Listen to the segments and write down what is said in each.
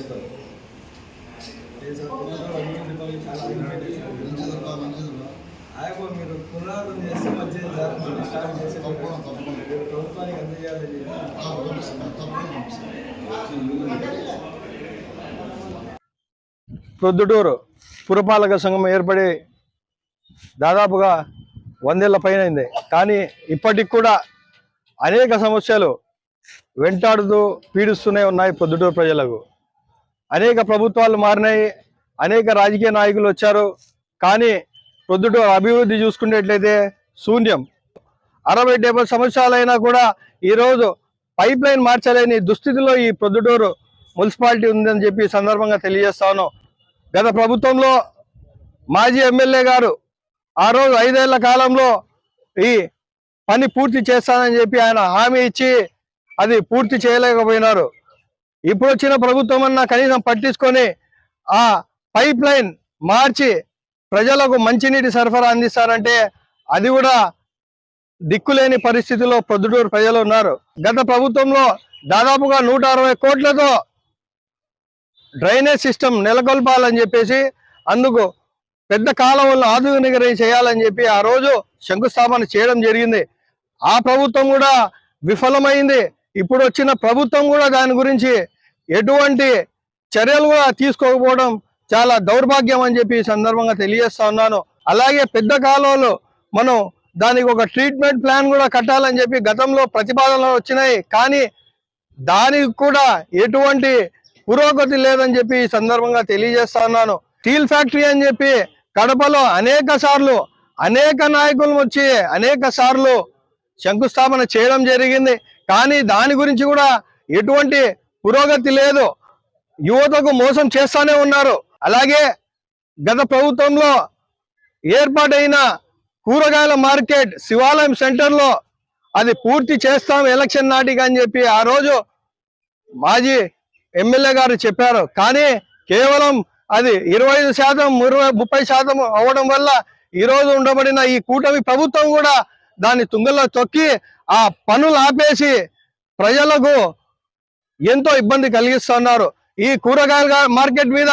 చేస్తారు. మీరు చేసి మధ్య స్టార్ట్ చేసి ప్రభుత్వానికి ప్రొద్దుటూరు పురపాలక సంఘం ఏర్పడి దాదాపుగా వందేళ్ళ పైన అయింది కానీ ఇప్పటికి కూడా అనేక సమస్యలు వెంటాడుతూ పీడిస్తూనే ఉన్నాయి పొద్దుటూరు ప్రజలకు. అనేక ప్రభుత్వాలు మారినాయి అనేక రాజకీయ నాయకులు వచ్చారు. కానీ ప్రొద్దుటూరు అభివృద్ధి చూసుకునేట్లయితే శూన్యం. అరవై డెబ్బై సంవత్సరాలైనా కూడా ఈరోజు పైప్ లైన్ మార్చలేని దుస్థితిలో ఈ ప్రొద్దుటూరు మున్సిపాలిటీ ఉందని చెప్పి సందర్భంగా తెలియజేస్తాను. గత ప్రభుత్వంలో మాజీ ఎమ్మెల్యే గారు ఆ రోజు ఐదేళ్ళ కాలంలో ఈ పని పూర్తి చేస్తానని చెప్పి ఆయన హామీ ఇచ్చి అది పూర్తి చేయలేకపోయినారు. ఇప్పుడు వచ్చిన ప్రభుత్వం అన్న కనీసం పట్టించుకొని ఆ పైప్ లైన్ మార్చి ప్రజలకు మంచినీటి సరఫరా అందిస్తారంటే అది కూడా దిక్కులేని పరిస్థితిలో పొద్దుటూరు ప్రజలు ఉన్నారు. గత ప్రభుత్వంలో దాదాపుగా నూట అరవై కోట్లతో డ్రైనేజ్ సిస్టమ్ నెలకొల్పాలని చెప్పేసి అందుకు పెద్ద కాలువలను ఆధునీకరణ చేయాలని చెప్పి ఆ రోజు శంకుస్థాపన చేయడం జరిగింది. ఆ ప్రభుత్వం కూడా విఫలమైంది. ఇప్పుడు వచ్చిన ప్రభుత్వం కూడా దాని గురించి ఎటువంటి చర్యలు కూడా తీసుకోకపోవడం చాలా దౌర్భాగ్యం అని చెప్పి ఈ సందర్భంగా తెలియజేస్తా ఉన్నాను. అలాగే పెద్ద కాలువలు మనం దానికి ఒక ట్రీట్మెంట్ ప్లాన్ కూడా కట్టాలని చెప్పి గతంలో ప్రతిపాదనలు వచ్చినాయి. కానీ దానికి కూడా ఎటువంటి పురోగతి లేదని చెప్పి ఈ సందర్భంగా తెలియజేస్తా ఉన్నాను. స్టీల్ ఫ్యాక్టరీ అని చెప్పి కడపలో అనేక సార్లు అనేక నాయకులు వచ్చి అనేక సార్లు శంకుస్థాపన చేయడం జరిగింది. కానీ దాని గురించి కూడా ఎటువంటి పురోగతి లేదు. యువతకు మోసం చేస్తానే ఉన్నారు. అలాగే గత ప్రభుత్వంలో ఏర్పాటైన కూరగాయల మార్కెట్ శివాలయం సెంటర్లో అది పూర్తి చేస్తాం ఎలక్షన్ నాటికి అని చెప్పి ఆ రోజు మాజీ ఎమ్మెల్యే గారు చెప్పారు. కానీ కేవలం అది ఇరవై ఐదు శాతం ఇరవై ముప్పై శాతం అవ్వడం వల్ల ఈరోజు ఉండబడిన ఈ కూటమి ప్రభుత్వం కూడా దాన్ని తుంగల్లో తొక్కి ఆ పనులు ఆపేసి ప్రజలకు ఎంతో ఇబ్బంది కలిగిస్తున్నారు. ఈ కూరగాయల మార్కెట్ మీద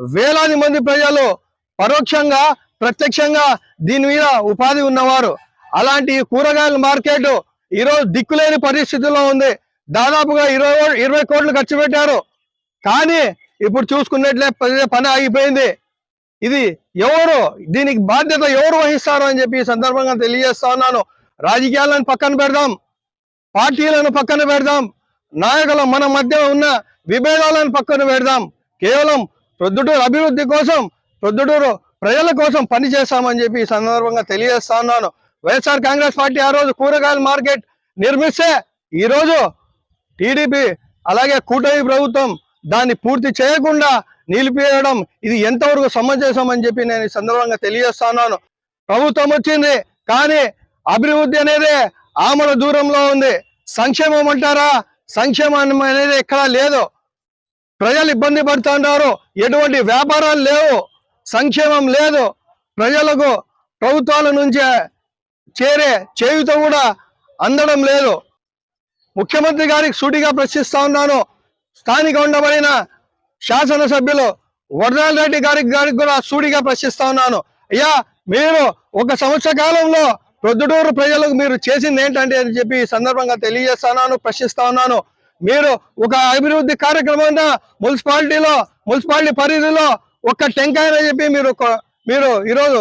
వేలాది మంది ప్రజలు పరోక్షంగా ప్రత్యక్షంగా దీని మీద ఉపాధి ఉన్నవారు. అలాంటి ఈ కూరగాయల మార్కెట్ ఈరోజు దిక్కులేని పరిస్థితిలో ఉంది. దాదాపుగా ఇరవై ఇరవై కోట్లు ఖర్చు పెట్టారు. కానీ ఇప్పుడు చూసుకున్నట్లే పని- పని ఆగిపోయింది. ఇది ఎవరు? దీనికి బాధ్యత ఎవరు వహిస్తారు అని చెప్పి ఈ సందర్భంగా తెలియజేస్తా ఉన్నాను. రాజకీయాలను పక్కన పెడదాం. పార్టీలను పక్కన పెడదాం. నాయకుల మన మధ్య ఉన్న విభేదాలను పక్కన పెడదాం. కేవలం ప్రొద్దుటూరు అభివృద్ధి కోసం ప్రొద్దుటూరు ప్రజల కోసం పని చేస్తామని చెప్పి ఈ సందర్భంగా తెలియజేస్తా ఉన్నాను. వైఎస్ఆర్ కాంగ్రెస్ పార్టీ ఆ రోజు కూరగాయల మార్కెట్ నిర్మిస్తే ఈరోజు టీడీపీ అలాగే కూటమి ప్రభుత్వం దాన్ని పూర్తి చేయకుండా నిలిపివేయడం. ఇది ఎంతవరకు సమంజసం అని చెప్పి నేను ఈ సందర్భంగా తెలియజేస్తున్నాను. ప్రభుత్వం వచ్చింది కానీ అభివృద్ధి అనేది ఆమల దూరంలో ఉంది. సంక్షేమం అంటారా? సంక్షేమం అనేది ఎక్కడా లేదు. ప్రజలు ఇబ్బంది పడుతున్నారు. ఎటువంటి వ్యాపారాలు లేవు. సంక్షేమం లేదు. ప్రజలకు ప్రభుత్వాల నుంచి చేరే చేయుత కూడా అందడం లేదు. ముఖ్యమంత్రి గారికి సూటిగా ప్రశ్నిస్తా ఉన్నాను. స్థానిక ఉండబడిన శాసనసభ్యులు వరదాల రెడ్డి గారికి గారికి కూడా సూడిగా ప్రశ్నిస్తా ఉన్నాను. అయ్యా మీరు ఒక సంవత్సర కాలంలో ప్రొద్దుటూరు ప్రజలకు మీరు చేసింది ఏంటంటే అని చెప్పి సందర్భంగా తెలియజేస్తున్నాను ప్రశ్నిస్తా ఉన్నాను. మీరు ఒక అభివృద్ధి కార్యక్రమంగా మున్సిపాలిటీలో మున్సిపాలిటీ పరిధిలో ఒక్క టెంకాయ అని చెప్పి మీరు మీరు ఈరోజు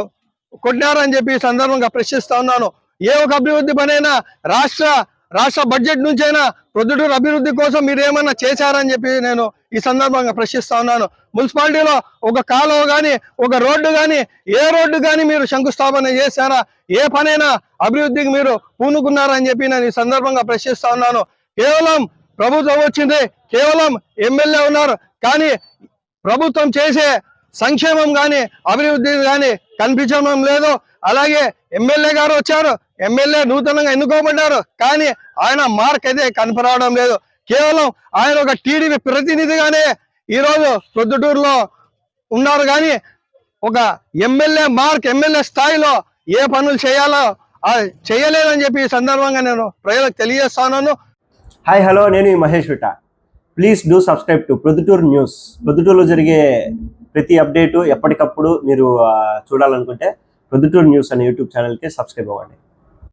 కొట్టినారని చెప్పి సందర్భంగా ప్రశ్నిస్తా ఉన్నాను. ఏ ఒక అభివృద్ధి పనైనా రాష్ట్ర రాష్ట్ర బడ్జెట్ నుంచైనా ప్రొద్దుటూరు అభివృద్ధి కోసం మీరు ఏమన్నా చేశారని చెప్పి నేను ఈ సందర్భంగా ప్రశ్నిస్తా ఉన్నాను. మున్సిపాలిటీలో ఒక కాలువ కానీ ఒక రోడ్డు కానీ ఏ రోడ్డు కానీ మీరు శంకుస్థాపన చేశారా? ఏ పనైనా అభివృద్ధికి మీరు పూనుకున్నారని చెప్పి నేను ఈ సందర్భంగా ప్రశ్నిస్తా ఉన్నాను. కేవలం ప్రభుత్వం వచ్చింది కేవలం ఎమ్మెల్యే ఉన్నారు కానీ ప్రభుత్వం చేసే సంక్షేమం కానీ అభివృద్ధి కానీ కనిపించడం లేదు. అలాగే ఎమ్మెల్యే గారు వచ్చారు. ఎమ్మెల్యే నూతనంగా ఎన్నుకోబడ్డారు. కానీ ఆయన మార్క్ అయితే కనపరావడం లేదు. కేవలం ఆయన ఒక టీడీపీ ప్రతినిధిగానే ఈరోజు ప్రొద్దుటూరులో ఉన్నారు. కానీ ఒక ఎమ్మెల్యే మార్క్ ఎమ్మెల్యే స్థాయిలో ఏ పనులు చేయాలో చేయలేదని చెప్పి ఈ సందర్భంగా నేను ప్రజలకు తెలియజేస్తాను హాయ్ హలో నేను Mahesh విట. Please do subscribe to Proddatur news. ప్రొద్దుటూరులో జరిగే ప్రతి అప్డేటు ఎప్పటికప్పుడు మీరు చూడాలనుకుంటే ప్రొద్దుటూరు న్యూస్ అనే యూట్యూబ్ ఛానల్కి సబ్స్క్రైబ్ అవ్వండి